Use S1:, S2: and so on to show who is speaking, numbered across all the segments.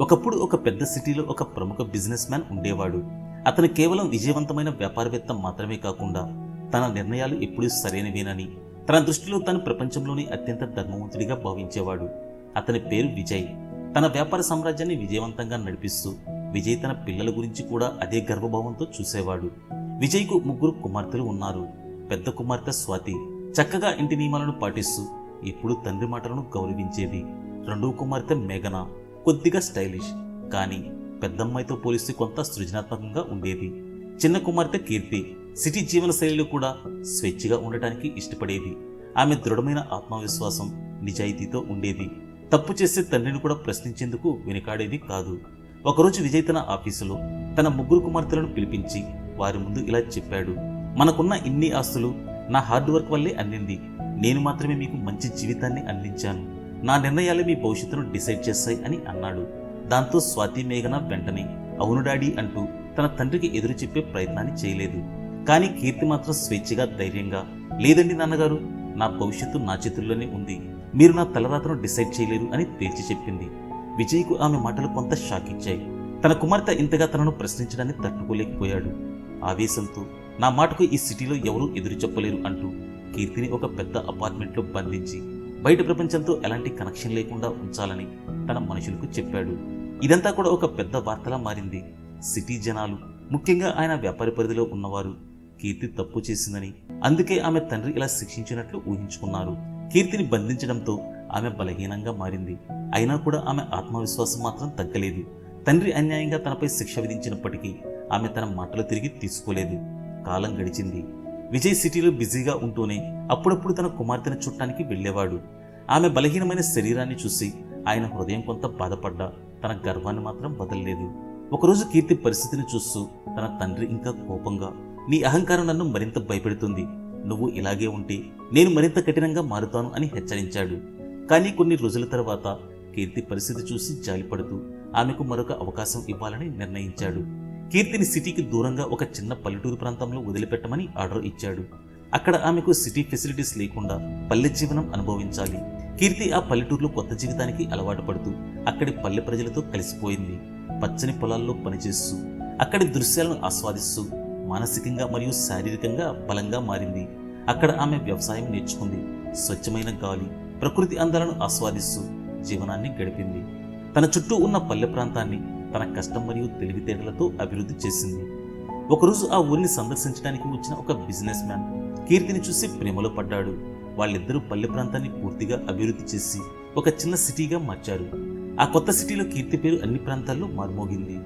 S1: ఒకప్పుడు ఒక పెద్ద సిటీలో ఒక ప్రముఖ బిజినెస్ మ్యాన్ ఉండేవాడు. అతను కేవలం విజయవంతమైన వ్యాపారవేత్త మాత్రమే కాకుండా తన నిర్ణయాలు ఎప్పుడూ సరైనవేనని తన దృష్టిలో తను ప్రపంచంలోని అత్యంత ధర్మవంతుడిగా భావించేవాడు. అతని పేరు విజయ్. తన వ్యాపార సామ్రాజ్యాన్ని విజయవంతంగా నడిపిస్తూ విజయ్ తన పిల్లల గురించి కూడా అదే గర్వభావంతో చూసేవాడు. విజయ్కు ముగ్గురు కుమార్తెలు ఉన్నారు. పెద్ద కుమార్తె స్వాతి చక్కగా ఇంటి నియమాలను పాటిస్తూ ఎప్పుడూ తండ్రి మాటలను గౌరవించేది. రెండవ కుమార్తె మేఘన. కొద్దిగా స్టైలిష్ కానీ పెద్దమ్మాయితో పోలిస్తే కొంత సృజనాత్మకంగా ఉండేది. చిన్న కుమార్తె కీర్తి సిటీ జీవన శైలిలో కూడా స్వేచ్ఛగా ఉండటానికి ఇష్టపడేది. ఆమె దృఢమైన ఆత్మవిశ్వాసం నిజాయితీతో ఉండేది. తప్పు చేసే తండ్రిని కూడా ప్రశ్నించేందుకు వెనుకాడేది కాదు. ఒకరోజు విజయ్ తన ఆఫీసులో తన ముగ్గురు కుమార్తెలను పిలిపించి వారి ముందు ఇలా చెప్పాడు. మనకున్న ఇన్ని ఆస్తులు నా హార్డ్ వర్క్ వల్లే అందింది. నేను మాత్రమే మీకు మంచి జీవితాన్ని అందించాను. నా నిర్ణయాలు మీ భవిష్యత్తును డిసైడ్ చేస్తాయి అని అన్నాడు. దాంతో స్వాతి మేఘన వెంటనే అవును డాడీ అంటూ తన తండ్రికి ఎదురు చెప్పే ప్రయత్నాన్ని చేయలేదు. కానీ కీర్తి మాత్రం స్వేచ్ఛగా ధైర్యంగా లేదండి నాన్నగారు నా భవిష్యత్తు నా చేతుల్లోనే ఉంది. మీరు నా తలరాతను డిసైడ్ చేయలేరు అని తేల్చి చెప్పింది. విజయ్కు ఆమె మాటలు కొంత షాక్ ఇచ్చాయి. తన కుమార్తె ఇంతగా తనను ప్రశ్నించడాన్ని తట్టుకోలేకపోయాడు. ఆవేశంతో నా మాటకు ఈ సిటీలో ఎవరూ ఎదురు చెప్పలేరు అంటూ కీర్తిని ఒక పెద్ద అపార్ట్మెంట్లో బంధించి బయట ప్రపంచంతో ఎలాంటి కనెక్షన్ లేకుండా ఉంచాలని తన మనుషులకు చెప్పాడు. ఇదంతా కూడా ఒక పెద్ద వార్తలా మారింది. సిటీ జనాలు ముఖ్యంగా ఆయన వ్యాపారి పరిధిలో ఉన్నవారు కీర్తి తప్పు చేసిందని అందుకే ఆమె తండ్రి ఇలా శిక్షించినట్లు ఊహించుకున్నారు. కీర్తిని బంధించడంతో ఆమె బలహీనంగా మారింది. అయినా కూడా ఆమె ఆత్మవిశ్వాసం మాత్రం తగ్గలేదు. తండ్రి అన్యాయంగా తనపై శిక్ష విధించినప్పటికీ ఆమె తన మాటలు తిరిగి తీసుకోలేదు. కాలం గడిచింది. విజయ్ సిటీలో బిజీగా ఉంటూనే అప్పుడప్పుడు తన కుమార్తెను చుట్టానికి వెళ్ళేవాడు. ఆమె బలహీనమైన శరీరాన్ని చూసి ఆయన హృదయం కొంత బాధపడ్డా. తన గర్వాన్ని మాత్రం వదలలేదు. ఒకరోజు కీర్తి పరిస్థితిని చూస్తూ తన తండ్రి ఇంకా కోపంగా నీ అహంకారం నన్ను మరింత భయపెడుతుంది. నువ్వు ఇలాగే ఉంటే నేను మరింత కఠినంగా మారుతాను అని హెచ్చరించాడు. కానీ కొన్ని రోజుల తర్వాత కీర్తి పరిస్థితి చూసి జాలిపడుతూ ఆమెకు మరొక అవకాశం ఇవ్వాలని నిర్ణయించాడు. కీర్తిని సిటీకి దూరంగా ఒక చిన్న పల్లెటూరు ప్రాంతంలో వదిలిపెట్టమని ఆర్డర్ ఇచ్చాడు. అక్కడ ఆమెకు సిటీ ఫెసిలిటీస్ లేకుండా పల్లె జీవనం అనుభవించాలి. కీర్తి ఆ పల్లెటూరులో కొత్త జీవితానికి అలవాటు పడుతూ అక్కడి పల్లె ప్రజలతో కలిసిపోయింది. పచ్చని పొలాల్లో పనిచేస్తూ అక్కడి దృశ్యాలను ఆస్వాదిస్తూ మానసికంగా మరియు శారీరకంగా బలంగా మారింది. అక్కడ ఆమె వ్యవసాయం నేర్చుకుంది. స్వచ్ఛమైన గాలి ప్రకృతి అందాలను ఆస్వాదిస్తూ జీవనాన్ని గడిపింది. తన చుట్టూ ఉన్న పల్లె ప్రాంతాన్ని తన కష్టం మరియు తెలివితేటలతో అభివృద్ధి చేసింది. ఒకరోజు ఆ ఊరిని సందర్శించడానికి వచ్చిన ఒక బిజినెస్ మ్యాన్ కీర్తిని చూసి ప్రేమలో పడ్డాడు. వాళ్ళిద్దరూ పల్లె ప్రాంతాన్ని పూర్తిగా అభివృద్ధి చేసి ఒక చిన్న సిటీగా మార్చారు. ఆ కొత్త సిటీలో కీర్తి పేరు అన్ని ప్రాంతాల్లో మారుమోగింది.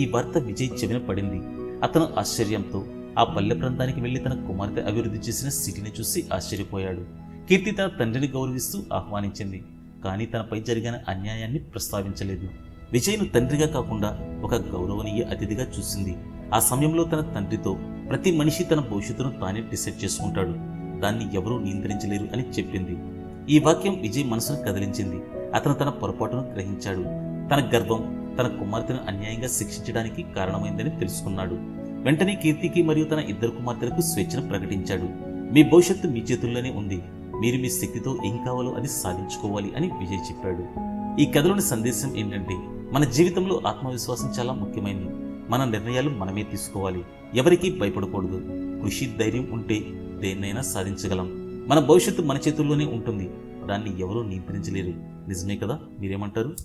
S1: ఈ వార్త విజయ్ చెవిన పడింది. అతను ఆశ్చర్యంతో ఆ పల్లె ప్రాంతానికి వెళ్ళి తన కుమార్తె అభివృద్ధి చేసిన సిటీని చూసి ఆశ్చర్యపోయాడు. కీర్తి తన తండ్రిని గౌరవిస్తూ ఆహ్వానించింది కానీ తనపై జరిగిన అన్యాయాన్ని ప్రస్తావించలేదు. విజయ్ను తండ్రిగా కాకుండా ఒక గౌరవనీయ అతిథిగా చూసింది. ఆ సమయంలో తన తండ్రితో ప్రతి మనిషి తన భవిష్యత్తును తానే డిసైడ్ చేసుకుంటాడు. దాన్ని ఎవరూ నియంత్రించలేరు అని చెప్పింది. ఈ వాక్యం విజయ్ మనసును కదిలించింది. అతను తన పొరపాటును గ్రహించాడు. తన గర్వం తన కుమార్తెను అన్యాయంగా శిక్షించడానికి కారణమైందని తెలుసుకున్నాడు. వెంటనే కీర్తికి మరియు తన ఇద్దరు కుమార్తెలకు స్వేచ్ఛను ప్రకటించాడు. మీ భవిష్యత్తు మీ చేతుల్లోనే ఉంది. మీరు మీ శక్తితో ఏం కావాలో అది సాధించుకోవాలి అని విజయ్ చెప్పాడు. ఈ కథలోని సందేశం ఏంటంటే మన జీవితంలో ఆత్మవిశ్వాసం చాలా ముఖ్యమైనది. మన నిర్ణయాలు మనమే తీసుకోవాలి. ఎవరికీ భయపడకూడదు. కృషి ధైర్యం ఉంటే దేన్నైనా సాధించగలం. మన భవిష్యత్తు మన చేతుల్లోనే ఉంటుంది. దాన్ని ఎవరూ నియంత్రించలేరు. నిజమే కదా? మీరేమంటారు?